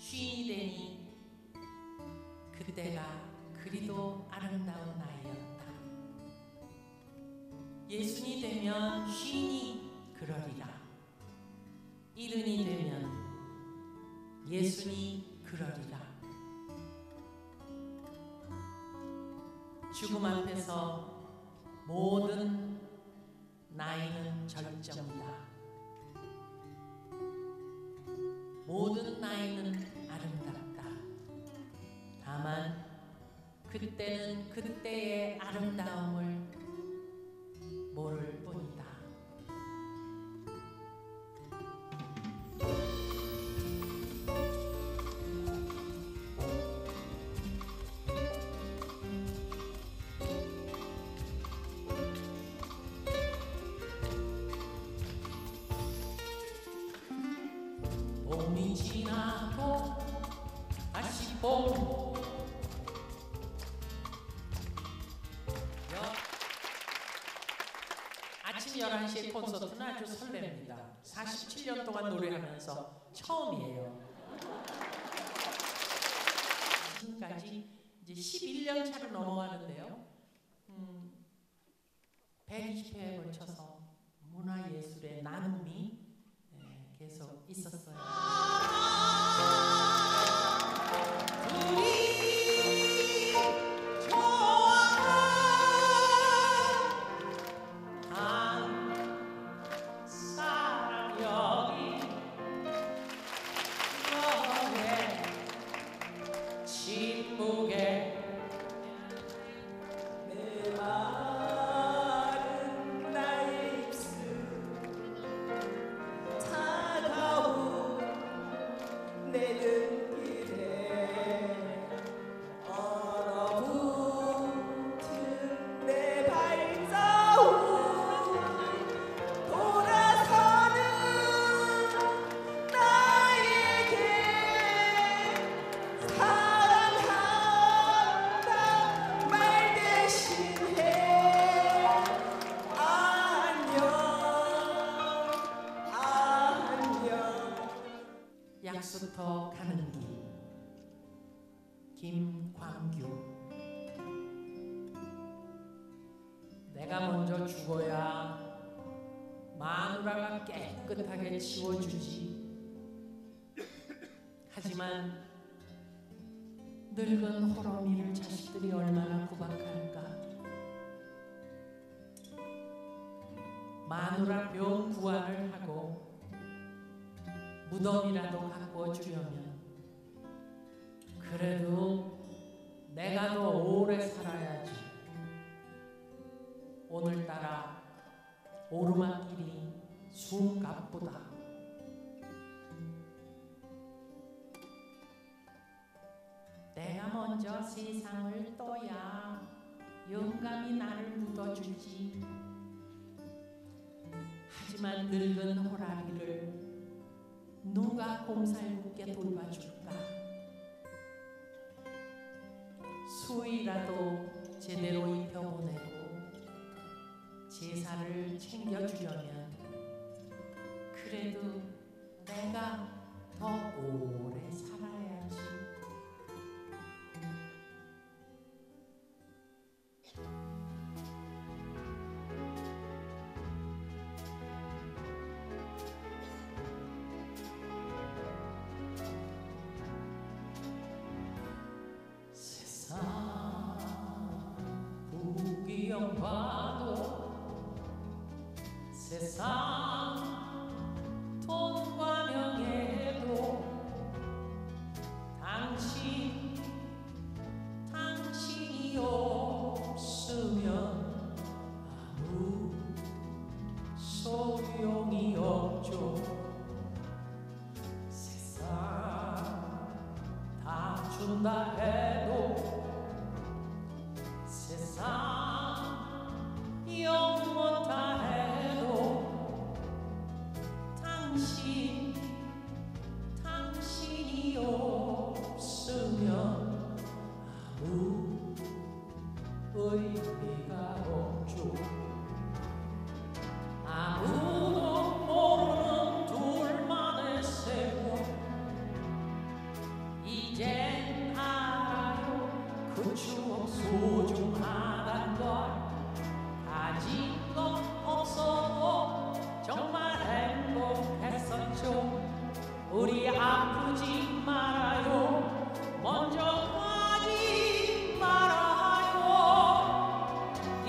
쉰이 되니 그때가 그리도 아름다운 나이였다. 예순이 되면 쉰이 그러리라. 이른이 되면 예순이 그러리라. 죽음 앞에서 모든 그때는 그때의 아름다움을 모를 뿐이다. 봄이 지나고 다시 봄 아침 11시에 콘서트는 아주 설렙니다. 47년 동안 노래하면서 처음이에요. 지금까지 이제 11년 차로 넘어가는데요. 음, 120회에 걸쳐서 문화예술의 나눔이 네, 계속 있었어요. 침묵에 김광규 내가 먼저 죽어야 마누라가 깨끗하게 치워주지. 하지만 늙은 호러미를 자식들이 얼마나 구박할까? 마누라 병 구안을 하고 무덤이라도 가꾸어 주려면 그래도 내가 더 오래 살아야지. 오늘따라 오르막길이 숨가쁘다. 내가 먼저 세상을 떠야 영감이 나를 묻어주지. 하지만 늙은 호랑이를 누가 곰살궂게 돌봐줄까? 수이라도 제대로 입혀보내고 제사를 챙겨주려면 그래도 내가 더 오래 살 부귀영 봐도 세상 돈과 명예도 당신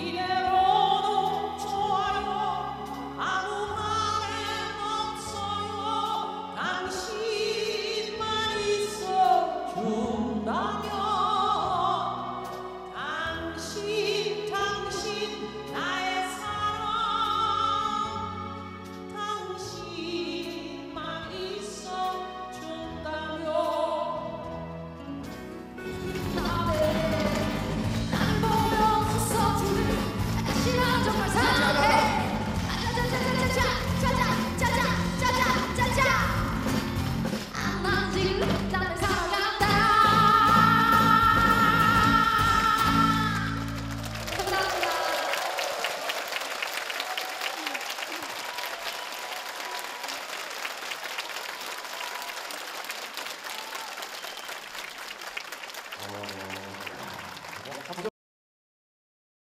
Yeah.